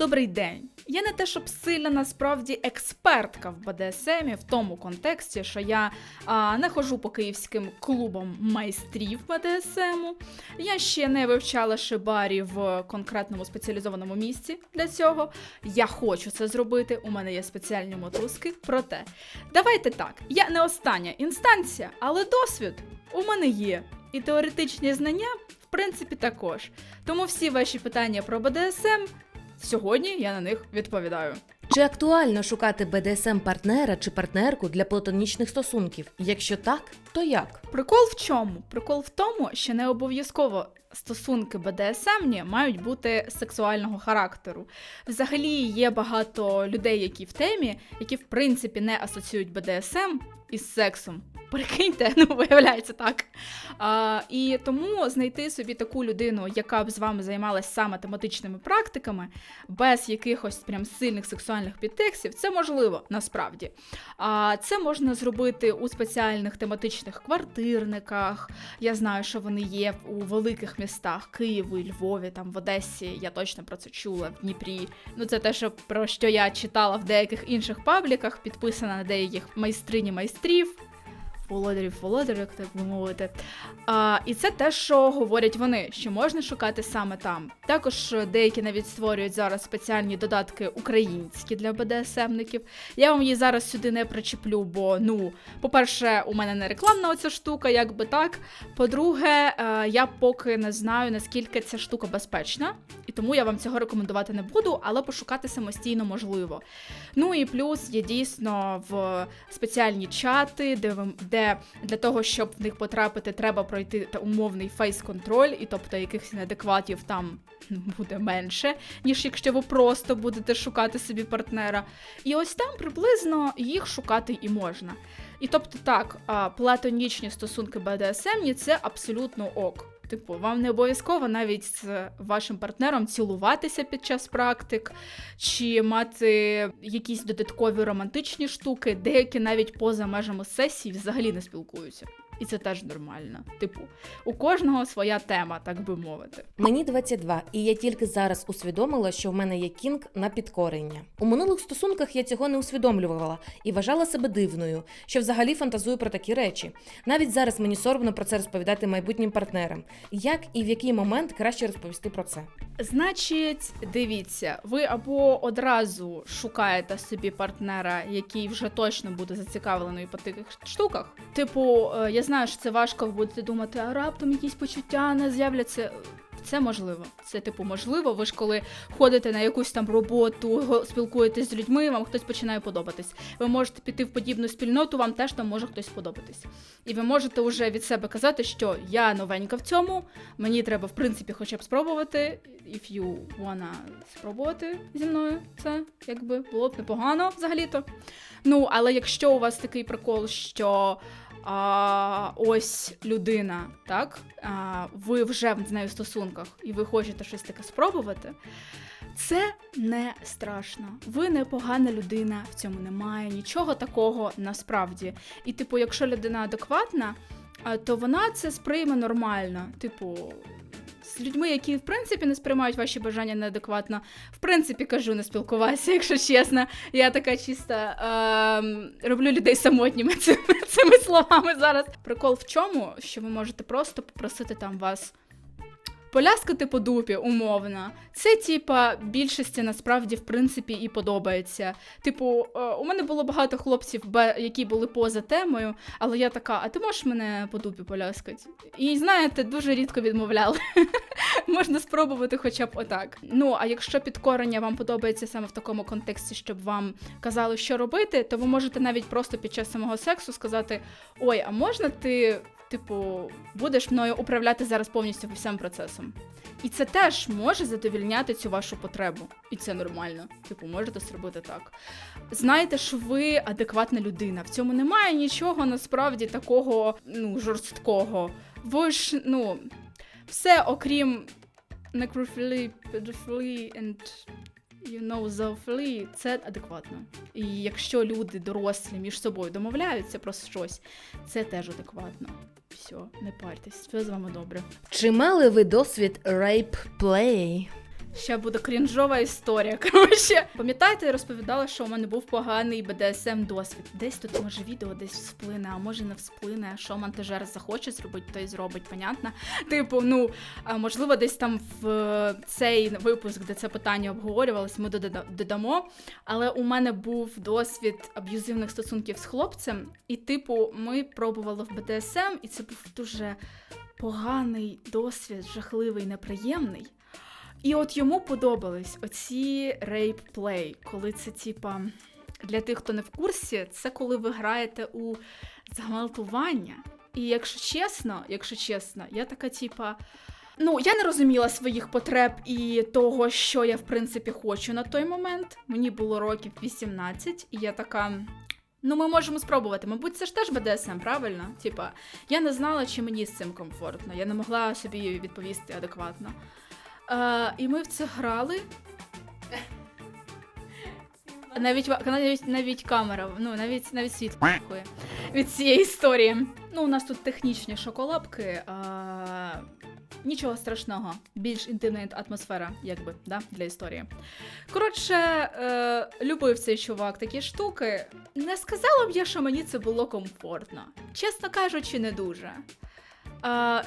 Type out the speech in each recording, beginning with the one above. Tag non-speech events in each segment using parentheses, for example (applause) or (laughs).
добрий день. Я не те, щоб сильна насправді експертка в БДСМі в тому контексті, що я а, не ходжу по київським клубам майстрів БДСМу. Я ще не вивчала шибарі в конкретному спеціалізованому місці для цього. Я хочу це зробити. У мене є спеціальні мотузки. Проте, давайте так, я не остання інстанція, але досвід у мене є. І теоретичні знання, в принципі, також. Тому всі ваші питання про БДСМ сьогодні я на них відповідаю. Чи актуально шукати БДСМ партнера чи партнерку для платонічних стосунків? Якщо так, то як? Прикол в чому? Прикол в тому, що не обов'язково стосунки БДСМні мають бути сексуального характеру. Взагалі є багато людей, які в темі, які в принципі не асоціюють БДСМ із сексом. Прикиньте, (laughs) ну виявляється так. А, і тому знайти собі таку людину, яка б з вами займалась саме тематичними практиками, без якихось прям сильних сексуальних підтекстів, це можливо насправді. А це можна зробити у спеціальних тематичних квартирниках. Я знаю, що вони є у великих містах Києві, Львові, там в Одесі. Я точно про це чула в Дніпрі. Ну це те, що про що я читала в деяких інших пабліках, підписана на деяких майстрині майстрів. Володарів володарів, як так би мовити. А, і це те, що говорять вони, що можна шукати саме там. Також деякі навіть створюють зараз спеціальні додатки українські для БДСМників. Я вам її зараз сюди не причеплю, бо ну, по-перше, у мене не рекламна оця штука, як би так. По-друге, е, я поки не знаю, наскільки ця штука безпечна, тому я вам цього рекомендувати не буду, але пошукати самостійно можливо. Ну і плюс є дійсно в спеціальні чати, де де для того, щоб в них потрапити, треба пройти та умовний фейс-контроль, і тобто якихось неадекватів там буде менше, ніж якщо ви просто будете шукати собі партнера. І ось там приблизно їх шукати і можна. І тобто так, платонічні стосунки БДСМні це абсолютно ок. Типу, вам не обов'язково навіть з вашим партнером цілуватися під час практик, чи мати якісь додаткові романтичні штуки, деякі навіть поза межами сесії взагалі не спілкуються. І це теж нормально. Типу, у кожного своя тема, так би мовити. Мені 22, і я тільки зараз усвідомила, що в мене є кінг на підкорення. У минулих стосунках я цього не усвідомлювала і вважала себе дивною, що взагалі фантазую про такі речі. Навіть зараз мені соромно про це розповідати майбутнім партнерам. Як і в який момент краще розповісти про це? Значить, дивіться, ви або одразу шукаєте собі партнера, який вже точно буде зацікавлений по таких штуках. Типу, е, я знаю, що це важко, ви будете думати, а раптом якісь почуття не з'являться. Це можливо. Це типу можливо. Ви ж коли ходите на якусь там роботу, спілкуєтесь з людьми, вам хтось починає подобатись. Ви можете піти в подібну спільноту, вам теж там може хтось подобатись. І ви можете вже від себе казати, що я новенька в цьому, мені треба, в принципі, хоча б спробувати. If you wanna спробувати зі мною, це якби було б непогано взагалі-то. Ну, але якщо у вас такий прикол, що а, ось людина, так? А, ви вже з нею в стосунках, і ви хочете щось таке спробувати. Це не страшно. Ви непогана людина, в цьому немає нічого такого насправді. І, типу, якщо людина адекватна, то вона це сприйме нормально. Типу, з людьми, які в принципі не сприймають ваші бажання неадекватно, в принципі, кажу, не спілкувайся, (laughs) якщо чесно. Я така чиста е, роблю людей самотніми (laughs) цими, цими словами зараз. Прикол в чому, що ви можете просто попросити там вас. Поляскати по дупі, умовно. Це, типа, більшості насправді в принципі і подобається. Типу, е, у мене було багато хлопців, які були поза темою, але я така, а ти можеш мене по дупі поляскати? І знаєте, дуже рідко відмовляли. (laughs) Можна спробувати хоча б отак. Ну, а якщо підкорення вам подобається саме в такому контексті, щоб вам казали, що робити, то ви можете навіть просто під час самого сексу сказати: Ой, а можна ти, типу, будеш мною управляти зараз повністю всім процесом? І це теж може задовільняти цю вашу потребу. І це нормально. Типу, можете зробити так. Знаєте, що ви адекватна людина. В цьому немає нічого насправді такого ну, жорсткого. Ви ж, ну, все окрім necrophilia, pedophilia and you know, zoophilia, це адекватно. І якщо люди дорослі між собою домовляються про щось, це теж адекватно. Все, не парьтесь, все з вами добре. Чи мали ви досвід play? Ще буде крінжова історія. (laughs) Коротше, пам'ятаєте, я розповідала, що у мене був поганий BDSM досвід. Десь тут може відео десь всплине, а може не всплине. Що монтажер захоче зробити, то й зробить, понятно. Типу, ну можливо, десь там в е, цей випуск, де це питання обговорювалось, ми додамо. Але у мене був досвід аб'юзивних стосунків з хлопцем, і, типу, ми пробували в BDSM, і це був дуже поганий досвід, жахливий, неприємний. І от йому подобались оці рейп-плей, коли це, типа, для тих, хто не в курсі, це коли ви граєте у зґвалтування. І якщо чесно, якщо чесно, я така, типа. Ну, я не розуміла своїх потреб і того, що я в принципі хочу на той момент. Мені було років 18, і я така. Ну, ми можемо спробувати. Мабуть, це ж теж БДСМ, правильно? Типа, я не знала, чи мені з цим комфортно. Я не могла собі відповісти адекватно. І ми в це грали. Навіть, навіть, навіть камера, ну навіть навіть світ пахує від цієї історії. Ну, у нас тут технічні шоколапки. А... Нічого страшного, більш інтимна атмосфера, якби, да, для історії. Коротше, е, любив цей чувак такі штуки. Не сказала б я, що мені це було комфортно. Чесно кажучи, не дуже. А,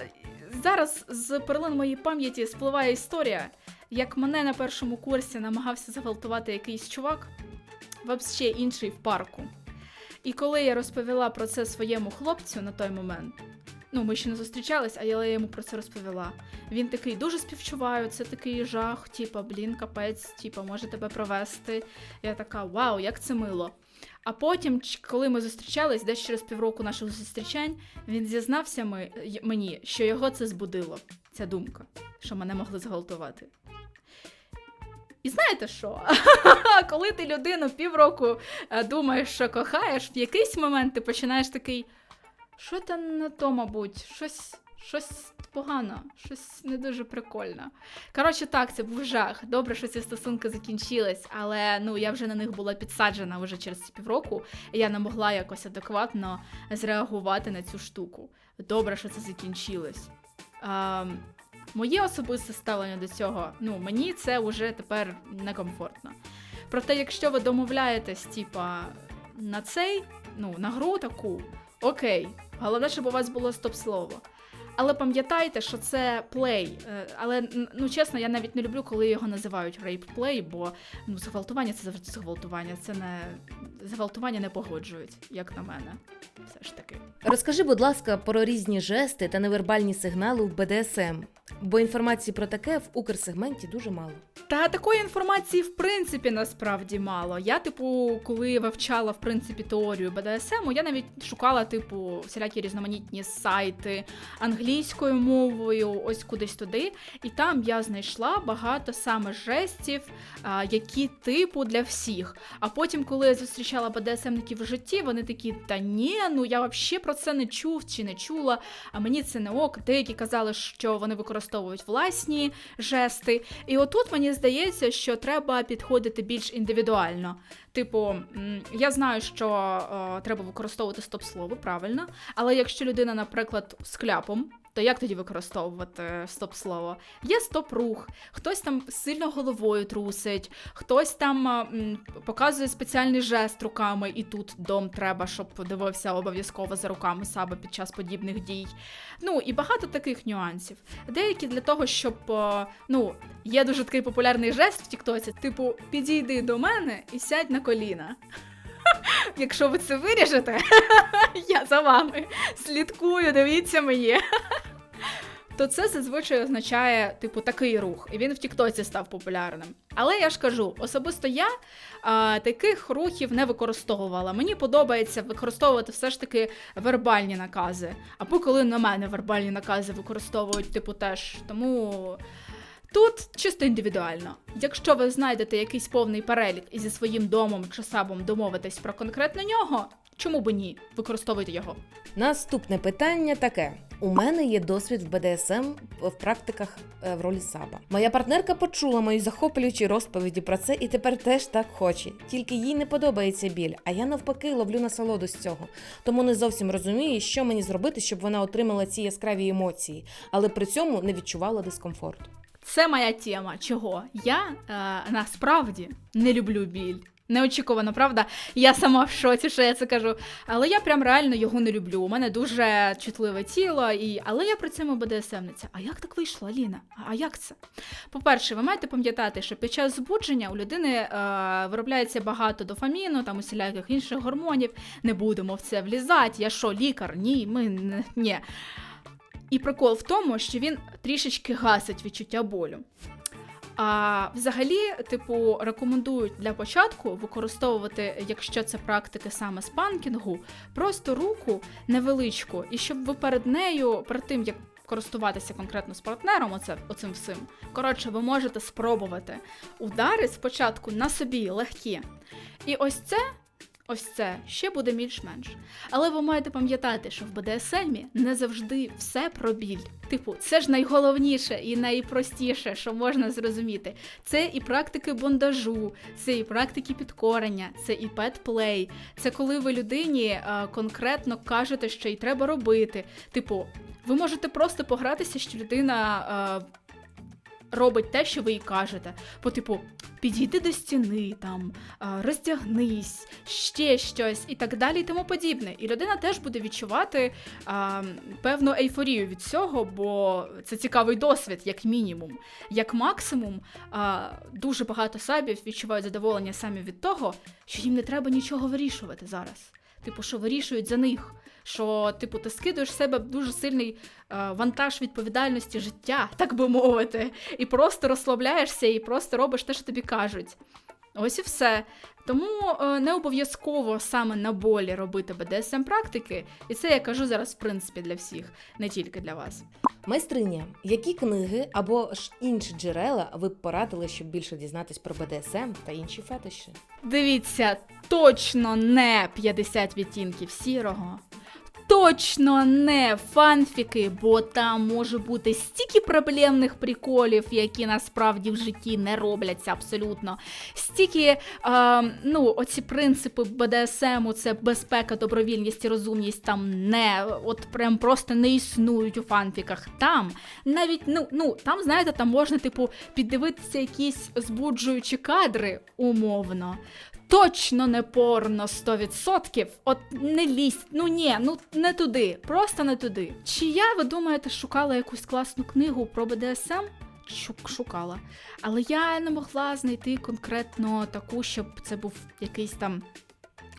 зараз з перлин моєї пам'яті спливає історія, як мене на першому курсі намагався зґвалтувати якийсь чувак, вообще інший в парку. І коли я розповіла про це своєму хлопцю на той момент, ну ми ще не зустрічались, а я йому про це розповіла. Він такий дуже співчуваю, це такий жах, типа, блін, капець, типа, може тебе провести. Я така, вау, як це мило. А потім, коли ми зустрічались, десь через півроку наших зустрічань, він зізнався ми, мені, що його це збудило, ця думка, що мене могли зґвалтувати. І знаєте що? (laughs) Коли ти людину півроку е, думаєш, що кохаєш, в якийсь момент ти починаєш такий. Що там на то, мабуть, щось, щось погано, щось не дуже прикольно. Коротше, так, це був жах. Добре, що ці стосунки закінчились, але ну я вже на них була підсаджена вже через півроку, і я не могла якось адекватно зреагувати на цю штуку. Добре, що це закінчилось. А, моє особисте ставлення до цього, ну мені це вже тепер некомфортно. Проте, якщо ви домовляєтесь, типа, на цей, ну, на гру таку, окей, головне, щоб у вас було стоп-слово. Але пам'ятайте, що це плей. Е, Але ну чесно, я навіть не люблю, коли його називають рейп-плей, бо ну, зґвалтування це завжди зґвалтування. Це не зґвалтування не погоджують, як на мене. Все ж таки. Розкажи, будь ласка, про різні жести та невербальні сигнали в БДСМ, бо інформації про таке в Укрсегменті дуже мало. Та такої інформації в принципі насправді мало. Я, типу, коли вивчала в принципі теорію БДСМ, я навіть шукала, типу, всілякі різноманітні сайти англійською мовою, ось кудись туди. І там я знайшла багато саме жестів, які типу для всіх. А потім, коли я зустрічала БДСМників в житті, вони такі: та ні, ну я взагалі про це не чув чи не чула. А мені це не ок. Деякі казали, що вони використовують власні жести. І отут мені здається, що треба підходити більш індивідуально. Типу, я знаю, що е, треба використовувати стоп-слово, правильно. Але якщо людина, наприклад, з кляпом, то як тоді використовувати стоп-слово? Є стоп-рух, хтось там сильно головою трусить, хтось там м, показує спеціальний жест руками, і тут дом треба, щоб подивився обов'язково за руками саме під час подібних дій. Ну і багато таких нюансів. Деякі для того, щоб е, ну, є дуже такий популярний жест в Тіктоці, типу, підійди до мене і сядь на коліна. Якщо ви це виріжете, (laughs) я за вами слідкую, дивіться мені. То це зазвичай означає, типу, такий рух, і він в Тіктоці став популярним. Але я ж кажу, особисто я а, таких рухів не використовувала. Мені подобається використовувати все ж таки вербальні накази. Або коли на мене вербальні накази використовують, типу, теж. Тому тут чисто індивідуально. Якщо ви знайдете якийсь повний перелік і зі своїм домом чи сабом домовитесь про конкретно нього, чому би ні? Використовуйте його. Наступне питання таке: у мене є досвід в БДСМ в практиках е, в ролі саба. Моя партнерка почула мої захоплюючі розповіді про це і тепер теж так хоче. Тільки їй не подобається біль, а я навпаки ловлю насолоду з цього. Тому не зовсім розумію, що мені зробити, щоб вона отримала ці яскраві емоції, але при цьому не відчувала дискомфорту. Це моя тема. Чого? Я е, насправді не люблю біль. Неочікувано, правда? Я сама в шоці, що я це кажу. Але я прям реально його не люблю. У мене дуже чутливе тіло, і... але я при цьому БДСМниця. А як так вийшло, Аліна? А як це? По-перше, ви маєте пам'ятати, що під час збудження у людини е, виробляється багато дофаміну, там усіляких інших гормонів. Не будемо в це влізати. Я що, лікар? Ні, ми не. І прикол в тому, що він трішечки гасить відчуття болю. А взагалі, типу, рекомендують для початку використовувати, якщо це практики саме спанкінгу, просто руку невеличку, і щоб ви перед нею, перед тим як користуватися конкретно з партнером, оце, оцим всім. Коротше, ви можете спробувати удари спочатку на собі легкі. І ось це. Ось це ще буде більш-менш. Але ви маєте пам'ятати, що в БДСМі не завжди все про біль. Типу, це ж найголовніше і найпростіше, що можна зрозуміти. Це і практики бондажу, це і практики підкорення, це і петплей. Це коли ви людині е, конкретно кажете, що їй треба робити. Типу, ви можете просто погратися, що людина. Е, Робить те, що ви їй кажете. По типу, підійди до стіни, там, розтягнись, роздягнись, ще щось і так далі, і тому подібне. І людина теж буде відчувати а, певну ейфорію від цього, бо це цікавий досвід, як мінімум. Як максимум, а, дуже багато сабів відчувають задоволення самі від того, що їм не треба нічого вирішувати зараз. Типу, що вирішують за них. Що, типу, ти скидуєш з себе дуже сильний е, вантаж відповідальності життя, так би мовити, і просто розслабляєшся і просто робиш те, що тобі кажуть. Ось і все. Тому е, не обов'язково саме на болі робити БДСМ практики, і це я кажу зараз, в принципі, для всіх, не тільки для вас. Майстриня, які книги або ж інші джерела ви б порадили, щоб більше дізнатись про БДСМ та інші фетиші? Дивіться, точно не 50 відтінків сірого. Точно не фанфіки, бо там може бути стільки проблемних приколів, які насправді в житті не робляться абсолютно. Стільки, е, ну, оці принципи БДСМу, це безпека, добровільність і розумність там не, от прям просто не існують у фанфіках. Там навіть, ну, ну там, знаєте, там можна, типу, піддивитися якісь збуджуючі кадри умовно. Точно не порно 100%. От не лізь. Ну ні, ну не туди. Просто не туди. Чи я, ви думаєте, шукала якусь класну книгу про БДСМ? Шукала. Але я не могла знайти конкретно таку, щоб це був якийсь там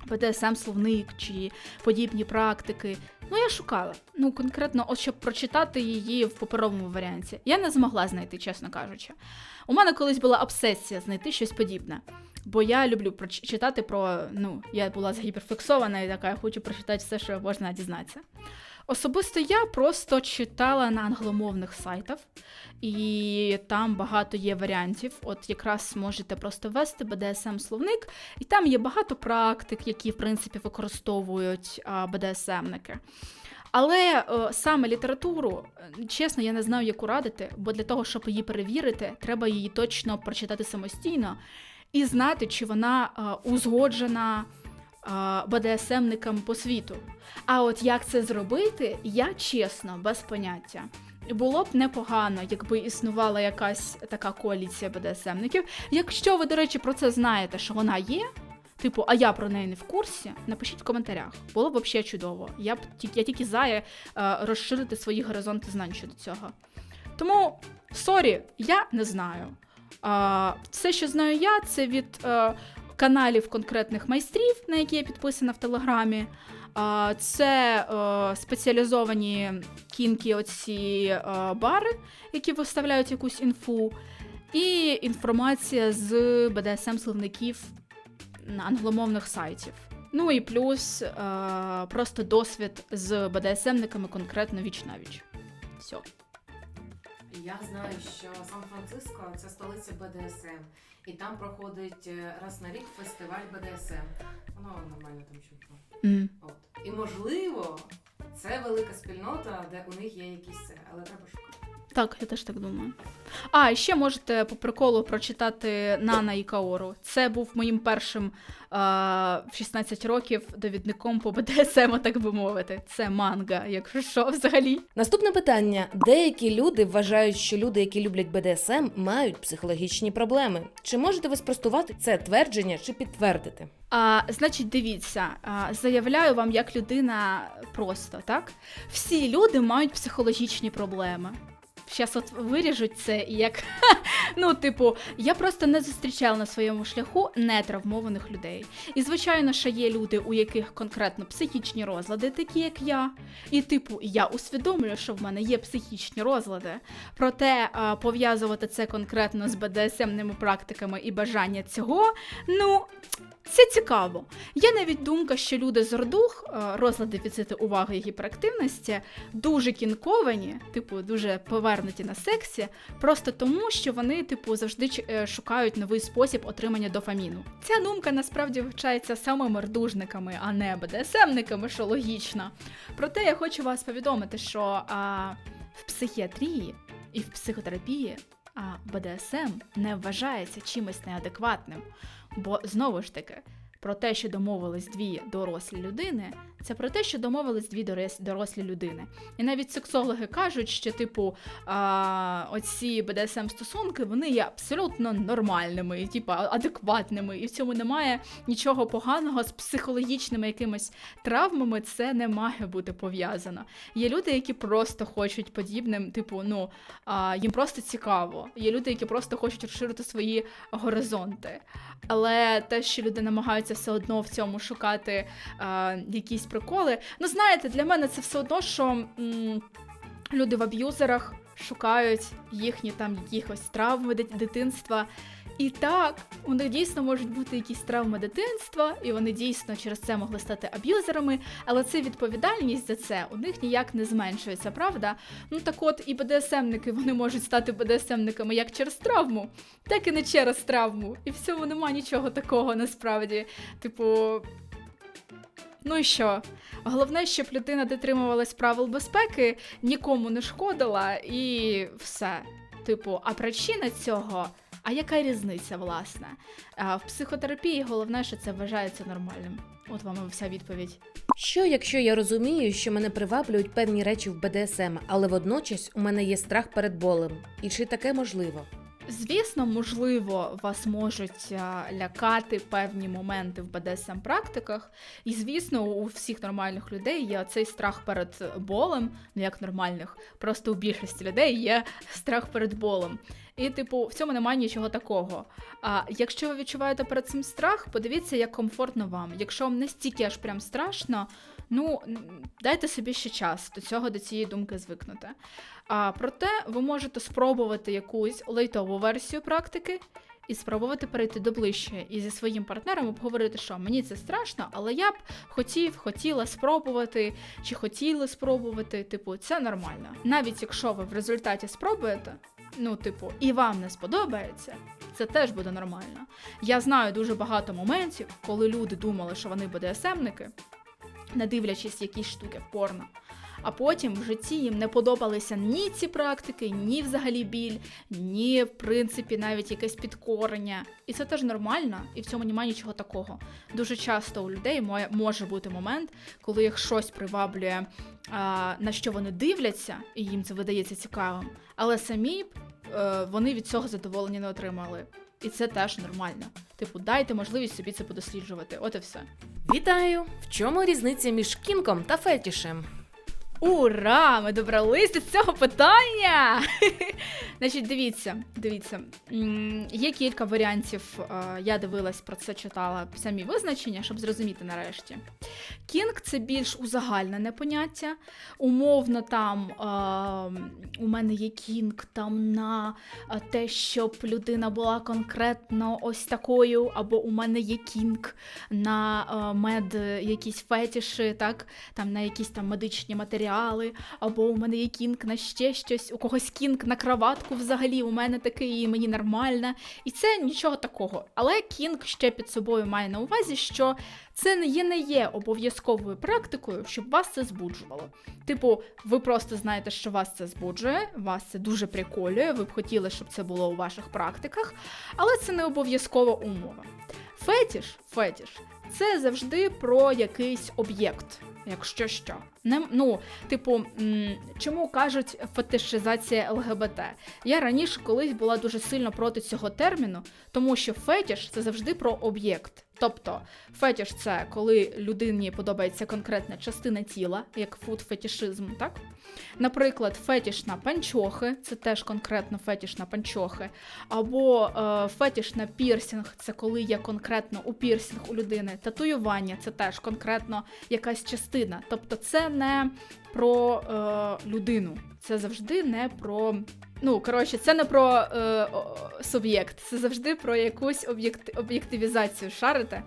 БДСМ-словник чи подібні практики. Ну, я шукала. Ну, конкретно, от щоб прочитати її в паперовому варіанті. Я не змогла знайти, чесно кажучи. У мене колись була обсесія знайти щось подібне. Бо я люблю прочитати про. Ну, я була загіперфіксована і така, я хочу прочитати все, що можна дізнатися. Особисто я просто читала на англомовних сайтах, і там багато є варіантів. От якраз можете просто ввести BDSM словник, і там є багато практик, які в принципі використовують BDSM-ники. Але е, саме літературу, е, чесно, я не знаю, яку радити, бо для того, щоб її перевірити, треба її точно прочитати самостійно і знати, чи вона е, узгоджена БДСМникам по світу. А от як це зробити, я чесно, без поняття. Було б непогано, якби існувала якась така коаліція БДСМників. Якщо ви, до речі, про це знаєте, що вона є, типу, а я про неї не в курсі, напишіть в коментарях. Було б взагалі чудово. Я б я тільки за е, розширити свої горизонти знань щодо цього. Тому, сорі, я не знаю. А, все, що знаю я, це від е, каналів конкретних майстрів, на які я підписана в Телеграмі. Це е, спеціалізовані кінки, оці е, бари, які виставляють якусь інфу, і інформація з BDSM-словників англомовних сайтів. Ну і плюс е, просто досвід з BDSM-никами конкретно віч на віч. Все. Я знаю, що Сан-Франциско це столиця БДСМ, і там проходить е, раз на рік фестиваль БДСМ. Воно нормально там чутно. Mm. От. І можливо, це велика спільнота, де у них є якісь це, але треба шукати. Так, я теж так думаю. А, ще можете по приколу прочитати Нана і Каору. Це був моїм першим а, в 16 років довідником по БДСМ, так би мовити. Це манга, якщо що, взагалі. Наступне питання: деякі люди вважають, що люди, які люблять БДСМ, мають психологічні проблеми. Чи можете ви спростувати це твердження чи підтвердити? А, значить, дивіться, а, заявляю вам як людина просто, так? Всі люди мають психологічні проблеми. Щас от виріжуть це як. (laughs) ну, типу, я просто не зустрічала на своєму шляху нетравмованих людей. І, звичайно, що є люди, у яких конкретно психічні розлади, такі як я. І, типу, я усвідомлюю, що в мене є психічні розлади. Проте пов'язувати це конкретно з БДСМними практиками і бажання цього, ну. Це цікаво. Є навіть думка, що люди з ордух, е, розлад дефіциту уваги і гіперактивності, дуже кінковані, типу, дуже повернуті на сексі, просто тому, що вони, типу, завжди е, шукають новий спосіб отримання дофаміну. Ця думка насправді вивчається самими рдужниками, а не БДСМниками, що логічно. Проте я хочу вас повідомити, що а, в психіатрії і в психотерапії а, БДСМ не вважається чимось неадекватним. Бо знову ж таки, про те, що домовились дві дорослі людини, це про те, що домовились дві дорослі людини. І навіть сексологи кажуть, що, типу, а, оці БДСМ стосунки вони є абсолютно нормальними, і, типу, адекватними, і в цьому немає нічого поганого з психологічними якимись травмами. Це не має бути пов'язано. Є люди, які просто хочуть подібним, типу, ну а, їм просто цікаво. Є люди, які просто хочуть розширити свої горизонти. Але те, що люди намагаються все одно в цьому шукати а, якісь приколи. Ну, знаєте, для мене це все одно, що м, люди в аб'юзерах шукають їхні там якихось травми дит- дитинства. І так, у них дійсно можуть бути якісь травми дитинства, і вони дійсно через це могли стати аб'юзерами, але це відповідальність за це у них ніяк не зменшується, правда? Ну так от і БДСМники вони можуть стати БДСМниками як через травму, так і не через травму. І в цьому нема нічого такого насправді. Типу. Ну і що? Головне, щоб людина дотримувалась правил безпеки, нікому не шкодила і все. Типу, а причина цього. А яка різниця, власне? В психотерапії головне, що це вважається нормальним. От вам і вся відповідь. Що, якщо я розумію, що мене приваблюють певні речі в БДСМ, але водночас у мене є страх перед болем? І чи таке можливо? Звісно, можливо, вас можуть лякати певні моменти в БДСМ практиках, і звісно, у всіх нормальних людей є цей страх перед болем, ну як нормальних, просто у більшості людей є страх перед болем. І, типу, в цьому немає нічого такого. А якщо ви відчуваєте перед цим страх, подивіться, як комфортно вам. Якщо вам настільки аж прям страшно, ну дайте собі ще час до цього, до цієї думки звикнути. А проте ви можете спробувати якусь лейтову версію практики і спробувати перейти до ближче і зі своїм партнером обговорити, що мені це страшно, але я б хотів, хотіла спробувати, чи хотіли спробувати. Типу, це нормально. Навіть якщо ви в результаті спробуєте, ну, типу, і вам не сподобається. Це теж буде нормально. Я знаю дуже багато моментів, коли люди думали, що вони БДСМники, не дивлячись якісь штуки в порно. А потім в житті їм не подобалися ні ці практики, ні взагалі біль, ні, в принципі, навіть якесь підкорення. І це теж нормально, і в цьому немає нічого такого. Дуже часто у людей може бути момент, коли їх щось приваблює, на що вони дивляться, і їм це видається цікавим, але самі е, вони від цього задоволення не отримали. І це теж нормально. Типу, дайте можливість собі це подосліджувати. От і все. Вітаю! В чому різниця між кінком та фетішем? Ура! Ми добрались до цього питання. (laughs) Значить, дивіться, дивіться. Є кілька варіантів. е, Я дивилась про це, читала самі визначення, щоб зрозуміти нарешті. Кінг це більш узагальнене поняття. Умовно, там е, у мене є кінг там на е, те, щоб людина була конкретно ось такою, або у мене є кінг на е, мед якісь фетіші, так, там на якісь там медичні матеріали генітали, або у мене є кінк на ще щось, у когось кінк на краватку взагалі, у мене такий, і мені нормально. І це нічого такого. Але кінк ще під собою має на увазі, що це не є не є обов'язковою практикою, щоб вас це збуджувало. Типу, ви просто знаєте, що вас це збуджує, вас це дуже приколює, ви б хотіли, щоб це було у ваших практиках, але це не обов'язкова умова. Фетіш, фетіш це завжди про якийсь об'єкт, якщо що. Не, ну, типу, чому кажуть фетишизація ЛГБТ? Я раніше колись була дуже сильно проти цього терміну, тому що фетіш це завжди про об'єкт. Тобто, фетіш це коли людині подобається конкретна частина тіла, як фуд-фетішизм, так? Наприклад, фетіш на панчохи, це теж конкретно фетіш на панчохи, або е, фетіш на пірсінг, це коли є конкретно у пірсінг у людини. Татуювання це теж конкретно якась частина. Тобто, це не про е, людину, це завжди не про. Ну, коротше, це не про е, суб'єкт, це завжди про якусь об'єкт, об'єктивізацію шарите.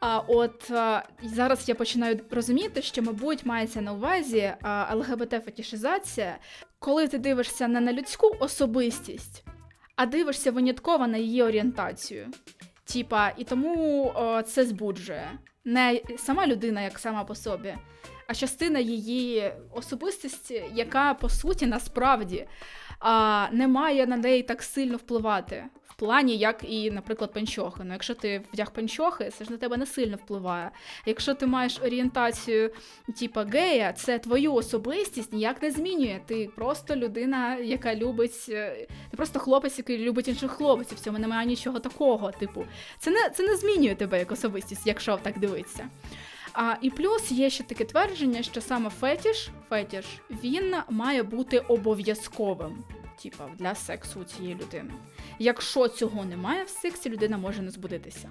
А от а, зараз я починаю розуміти, що, мабуть, мається на увазі ЛГБТ-фетішизація, коли ти дивишся не на людську особистість, а дивишся винятково на її орієнтацію. Типа, і тому о, це збуджує. Не сама людина, як сама по собі, а частина її особистості, яка по суті насправді а, не має на неї так сильно впливати. В плані, як і, наприклад, панчохи. Ну, якщо ти вдяг панчохи, це ж на тебе не сильно впливає. Якщо ти маєш орієнтацію, типа гея, це твою особистість ніяк не змінює. Ти просто людина, яка любить. е, Ти просто хлопець, який любить інших хлопців. В цьому немає нічого такого. Типу, це не це не змінює тебе як особистість, якщо так дивитися. А, і плюс є ще таке твердження, що саме фетіш, фетіш він має бути обов'язковим, типа для сексу цієї людини. Якщо цього немає в сексі, людина може не збудитися.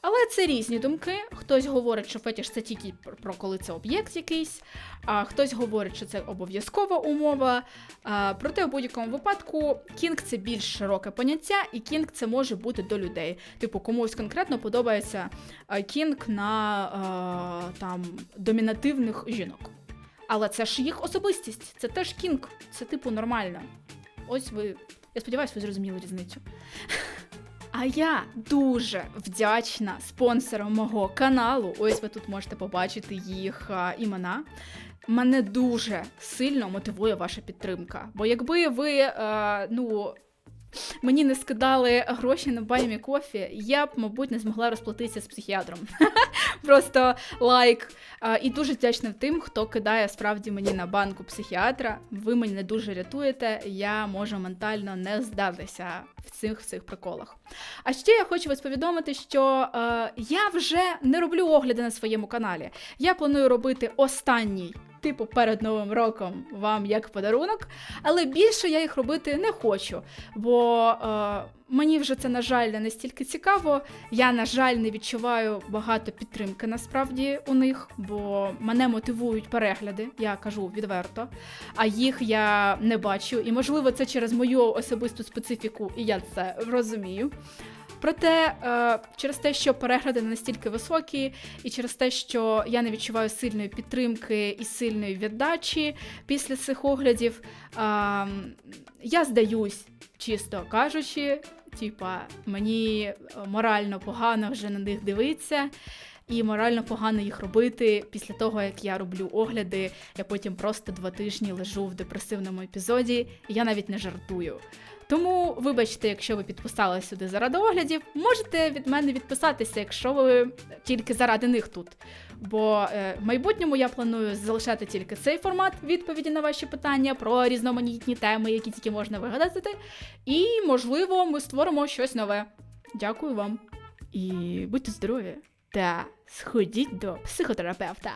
Але це різні думки. Хтось говорить, що фетіш це тільки про- коли це об'єкт якийсь, а хтось говорить, що це обов'язкова умова. А, проте в будь-якому випадку кінг це більш широке поняття, і кінг це може бути до людей. Типу, комусь конкретно подобається кінг на а, там домінативних жінок. Але це ж їх особистість, це теж кінг, це типу нормально. Ось ви. Я сподіваюся, ви зрозуміли різницю. А я дуже вдячна спонсорам мого каналу. Ось ви тут можете побачити їх імена. Мене дуже сильно мотивує ваша підтримка. Бо якби ви е, ну, мені не скидали гроші на баймі кофі, я б, мабуть, не змогла розплатитися з психіатром. (laughs) Просто лайк. І дуже вдячна тим, хто кидає справді мені на банку психіатра. Ви мене дуже рятуєте. Я можу ментально не здатися в цих всіх приколах. А ще я хочу вас повідомити, що е, я вже не роблю огляди на своєму каналі. Я планую робити останній. Типу перед новим роком вам як подарунок, але більше я їх робити не хочу, бо е, мені вже це, на жаль, не настільки цікаво. Я, на жаль, не відчуваю багато підтримки насправді у них, бо мене мотивують перегляди, я кажу відверто, а їх я не бачу. І можливо, це через мою особисту специфіку, і я це розумію. Проте, е, через те, що перегляди не настільки високі, і через те, що я не відчуваю сильної підтримки і сильної віддачі після цих оглядів, е, я здаюсь, чисто кажучи, типа, мені е, морально погано вже на них дивитися. І морально погано їх робити після того, як я роблю огляди, я потім просто два тижні лежу в депресивному епізоді, і я навіть не жартую. Тому, вибачте, якщо ви підписалися сюди заради оглядів, можете від мене відписатися, якщо ви тільки заради них тут. Бо е, в майбутньому я планую залишати тільки цей формат відповіді на ваші питання про різноманітні теми, які тільки можна вигадати. І, можливо, ми створимо щось нове. Дякую вам. І будьте здорові та сходіть до психотерапевта.